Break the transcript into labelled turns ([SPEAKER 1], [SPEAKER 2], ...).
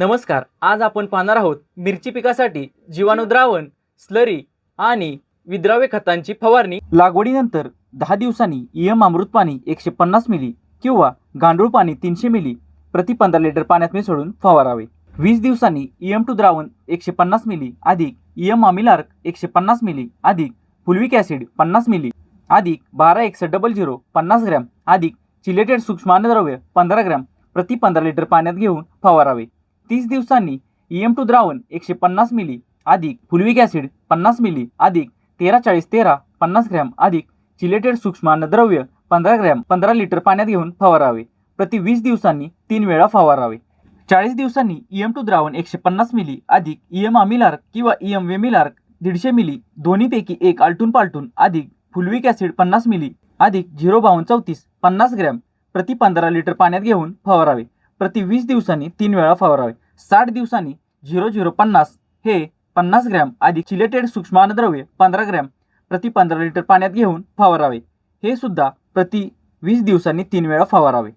[SPEAKER 1] नमस्कार आज आपण पाहणार आहोत मिरची पिकासाठी जीवाणू द्रावण स्लरी आणि विद्राव्य खतांची फवारणी. लागवडीनंतर दहा दिवसांनी इयम अमृत पाणी एकशे पन्नास मिली किंवा गांडूळ पाणी तीनशे मिली प्रति पंधरा लिटर पाण्यात मिसळून फवारावे. वीस दिवसांनी इयम टू द्रावण एकशे पन्नास मिली अधिक इयम अमिलार्क एकशे पन्नास मिली अधिक फुलविक ॲसिड पन्नास मिली अधिक बारा एकसष्ट डबल झिरो पन्नास ग्रॅम अधिक चिलेटेड सूक्ष्मान्नद्रव्य पंधरा ग्रॅम प्रति पंधरा लिटर पाण्यात घेऊन फवारावे. तीस दिवसांनी ई एम टू द्रावण एकशे पन्नास मिली अधिक फुलविक ॲसिड पन्नास मिली अधिक तेरा चाळीस तेरा पन्नास ग्रॅम अधिक चिलेटेड सूक्ष्मान्नद्रव्य पंधरा ग्रॅम पंधरा लिटर पाण्यात घेऊन फवारावे. प्रति वीस दिवसांनी तीन वेळा फवारावे. चाळीस दिवसांनी ई एम टू द्रावण एकशे पन्नास मिली अधिक ई एम अमिलार्क किंवा इएम वेमिलार्क दीडशे मिली दोन्हीपैकी एक आलटून पालटून अधिक फुलविक ॲसिड पन्नास मिली अधिक झिरो बावन्न चौतीस पन्नास ग्रॅम प्रति पंधरा लिटर पाण्यात घेऊन फवारावे. प्रति वीस दिवसांनी तीन वेळा फवारावे. साठ दिवसांनी झिरो झिरो पन्नास हे पन्नास ग्रॅम आधी चिलेटेड सूक्ष्मान्नद्रव्य पंधरा ग्रॅम प्रति पंधरा लिटर पाण्यात घेऊन फवारावे. हे सुद्धा प्रति वीस दिवसांनी तीन वेळा फवारावे.